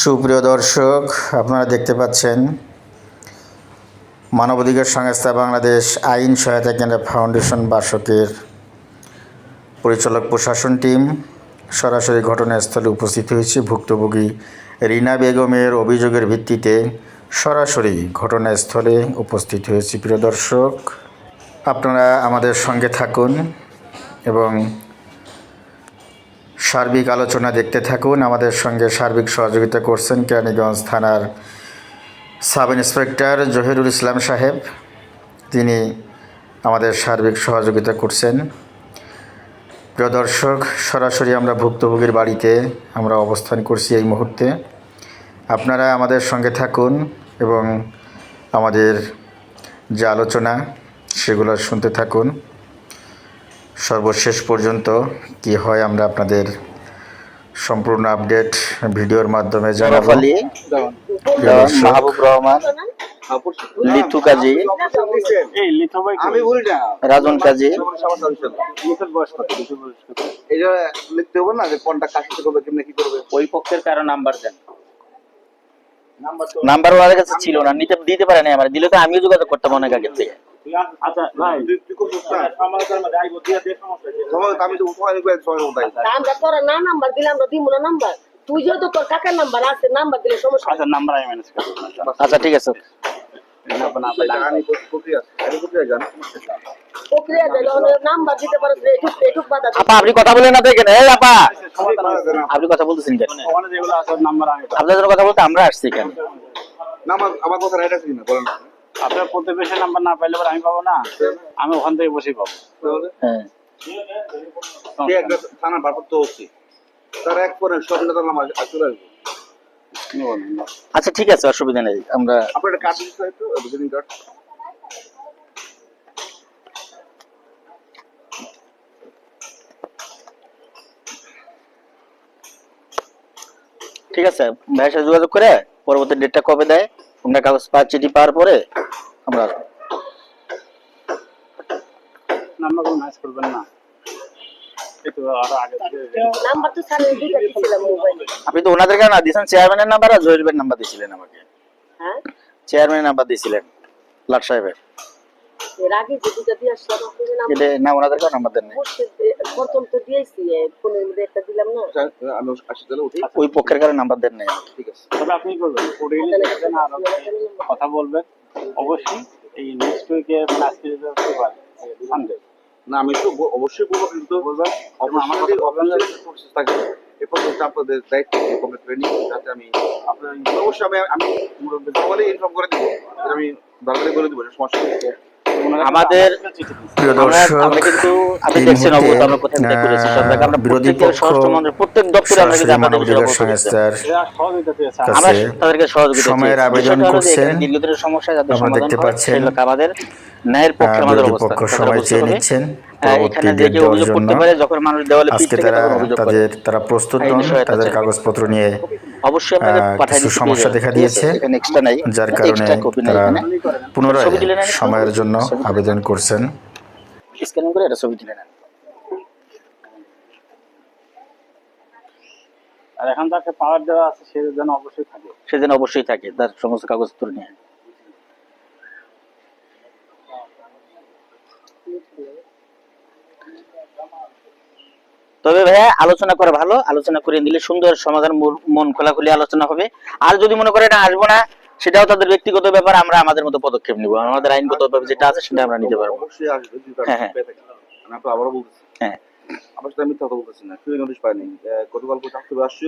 সুপ্রিয় দর্শক, আপনারা দেখতে পাচ্ছেন মানবাধিকার সংস্থা বাংলাদেশ আইন সহায়তা কেন্দ্র ফাউন্ডেশন বাসকের পরিচালক প্রশাসন টিম সরাসরি ঘটনাস্থলে উপস্থিত হয়েছে। ভুক্তভোগী রিনা বেগমের অভিযোগের ভিত্তিতে সরাসরি ঘটনাস্থলে উপস্থিত হয়েছে। প্রিয় দর্শক, আপনারা আমাদের সঙ্গে থাকুন এবং সার্বিক আলোচনা দেখতে থাকুন। আমাদের সঙ্গে সার্বিক সহযোগিতা করছেন কেরানীগঞ্জ থানার সাব ইন্সপেক্টর জহিরুল ইসলাম সাহেব। তিনি আমাদের সার্বিক সহযোগিতা করছেন। প্রিয় দর্শক, সরাসরি আমরা ভুক্তভোগীর বাড়িতে আমরা অবস্থান করছি এই মুহূর্তে। আপনারা আমাদের সঙ্গে থাকুন এবং আমাদের যে আলোচনা, সেগুলো শুনতে থাকুন। সর্বশেষ পর্যন্ত কি হয় আমরা আপনাদের সম্পূর্ণ আপডেট ভিডিওর মাধ্যমে জানাব। মাহবুব রহমান লিথু কাজী আমি রাজন কাজী। লিখতে হবে না যে কোনটা কাজ করবে কি করবে? ওই পক্ষের কারও নাম্বার দেন। নাম্বার ওনাদের কাছে ছিল না নিতে দিতে পারে না আমার দিলে তো আমিও যোগাযোগ করতাম অনেক আগে থেকে। আচ্ছা ভাই। আমি তো না নাম্বার দিলাম না নাম্বার। তুই যেহেতু তোর কাকার নাম্বার আছে নাম্বার দিলে সমস্যা আচ্ছা নাম্বার আমি ম্যানেজ করব আচ্ছা ঠিক আছে। আপনি কথা বলেন না দেখেন। আপা। আপনি কথা বলতেছেন কেন? ওখানে যেগুলো আছে নাম্বার আমি পাবো। আপনাদের কথা বলতে আমরা আসছি কেন? না আমার আমার কথা রাইট আছে কিনা বলেন। আপনার প্রতিবেশী নাম্বার না পাইলে পরে আমি পাবো না। আমি ওখান থেকে বসেই পাবো। হ্যাঁ। থানা ভারপ্রাপ্ত হচ্ছে তার এক পরে সব নেতার নাম চলে আসবে। আচ্ছা ঠিক আছে অসুবিধা নেই। আমরা আপনার কার্ড দিতে তো ভিজিটিং কার্ড ঠিক আছে ভাইয়ের সাথে যোগাযোগ করে পরবর্তী ডেটটা কবে দেয়? আমরা কাগজ পা চিঠি পাওয়ার পরে আমরা নাম্বার কোনো ম্যাচ করবেন না। মোবাইলে আপনি তো ওনাদের দিয়েছেন চেয়ারম্যানের নাম্বার আর জহির নাম্বার দিয়েছিলেন আমাকে। হ্যাঁ? চেয়ারম্যানের নাম্বার দিয়েছিলেন লাট সাহেবের। এর আগে যে দুটো দিয়ে আসলাম আপনাদের নাম্বার এটা না ওনাদের কাছে নাম্বার দেন প্রথম তো দিয়েছি ফোনের মধ্যে একটা দিলাম না। আমি আসি তাহলে উঠি। ওই পক্ষের কাছে নাম্বার দেন নাই। ঠিক আছে। তবে আপনি করবেন কোডিংলি দেখবেন আর কথা বলবেন। অবশ্যই এই নেক্সট উইকে সানডে না আমি তো অবশ্যই বলব কিন্তু আমার কাছে প্রসেস থাকে এরপর হচ্ছে আপনাদের দায়িত্ব কমপ্লিট ট্রেনিং যাতে আমি আপনার অবশ্যই আমি আমি ইনফর্ম করে দিব। আমি দরকারি বলে দিব সমস্যা আমাদের প্রিয় আমরা দর্শক আমরা কিন্তু আপনি দেখছেন অবগত আমরা কোথায় থেকে করেছি সব আমরা প্রত্যেকের স্বরাষ্ট্র মন্ত্রণালয়ের প্রত্যেক দপ্তরে আমরা কিন্তু আমাদের মানবাধিকার সংস্থার সহযোগিতা পেয়েছে। কাছে আমরা তাদেরকে সহযোগিতা সময়ের আবেদন বিষয়টা হলো যে করছেন। এখানে দীর্ঘদিনের সমস্যা যাদের সমাধান দেখতে হয়, পাচ্ছেন। আমাদের ন্যায়ের পক্ষে আমাদের অবস্থা। অবস্থান সময় চেয়ে নিচ্ছেন। পরবর্তী ডেট দেওয়ার জন্য আজকে তারা তাদের প্রস্তুত এই নন তাদের। কাগজপত্র নিয়ে অবশ্যই কিছু সমস্যা দেখা? দিয়েছে। যার কারণে তারা পুনরায়। সময়ের জন্য আবেদন করছেন স্ক্যানিং করে এটা ছবি তুলে নেন আর এখন তাকে পাওয়ার দেওয়া আছে সে যেন অবশ্যই থাকে সেদিন অবশ্যই থাকে তার সমস্ত কাগজপত্র নিয়ে তবে ভাইয়া আলোচনা করা ভালো। আলোচনা করে দিলে সুন্দর সমাধান মন- খোলাখুলি আলোচনা হবে। আর যদি মনে করে না আসব না সেটাও তাদের ব্যক্তিগত ব্যাপার আমরা আমাদের মতো পদক্ষেপ নিব। আমাদের আইনগত ভাবে যেটা আছে সেটা আমরা নিতে পারব। হ্যাঁ, হ্যাঁ। হ্যাঁ।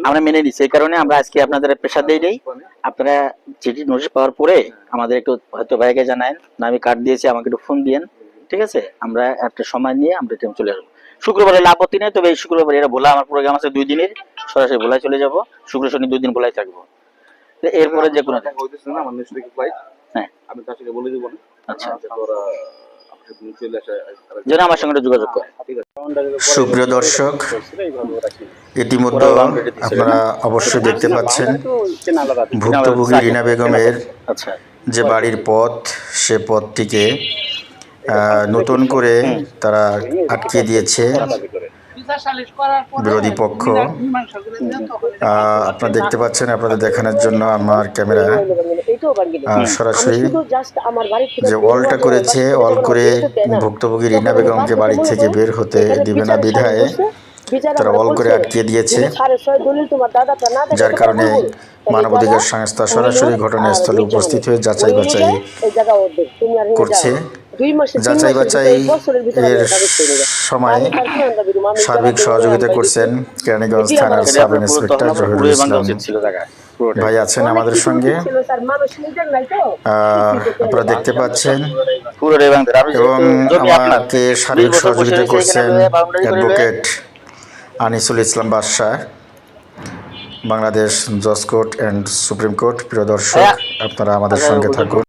আমার মেনে নিচ্ছি এই কারণে আমরা আজকে আপনাদের প্রেশার দিয়ে দেই আপনারা চিঠি নোটিশ পাওয়ার পরে আমাদের একটু হয়তো ভাইকে জানায়েন। না আমি কার্ড দিয়েছি আমাকে একটু ফোন দিয়েন। ঠিক আছে? আমরা একটা সময় নিয়ে আমরা চলে আসব। শুক্রবার হলে আপত্তি নেই তবে এই শুক্রবার এরা ভোলা। আমার প্রোগ্রাম আছে দুই দিনের সরাসরি ভোলায় চলে যাব। শুক্র শনি দুই দিন ভোলায় থাকব। এরপরে যে কোনো হ্যাঁ। আমি তার বলে দিব আচ্ছা। যেন আমার সঙ্গে যোগাযোগ করে। সুপ্রিয় দর্শক ইতিমধ্যে আপনারা অবশ্যই দেখতে পাচ্ছেন ভুক্তভোগী রিনা বেগমের আচ্ছা। যে বাড়ির পথ সে পথটিকে নতুন করে তারা আটকে দিয়েছে বিরোধী পক্ষ, আপনারা দেখতে পাচ্ছেন আপনাদের দেখানোর জন্য আমার ক্যামেরা। সরাসরি যে অলটা করেছে অল করে ভুক্তভোগী রিনা বেগমকে বাড়ি থেকে বের হতে দিবে না বিধায়। তারা অল করে আটকিয়ে দিয়েছে। যার কারণে মানবাধিকার সংস্থা সরাসরি ঘটনাস্থলে উপস্থিত হয়ে যাচাই বাছাই করছে। যাচাই বাছাই এর। সময় সার্বিক সহযোগিতা করছেন কেরানীগঞ্জ থানার সাব ইন্সপেক্টর জহিরুল ইসলাম। ভাই আছেন আমাদের সঙ্গে। আপনারা দেখতে পাচ্ছেন। এবং আমাকে সার্বিক সহযোগিতা করছেন অ্যাডভোকেট আনিসুল ইসলাম বাদশাহ বাংলাদেশ জজ কোর্ট অ্যান্ড সুপ্রিম কোর্ট। প্রিয় দর্শক হ্যাঁ। আপনারা আমাদের আচ্ছা, সঙ্গে থাকুন।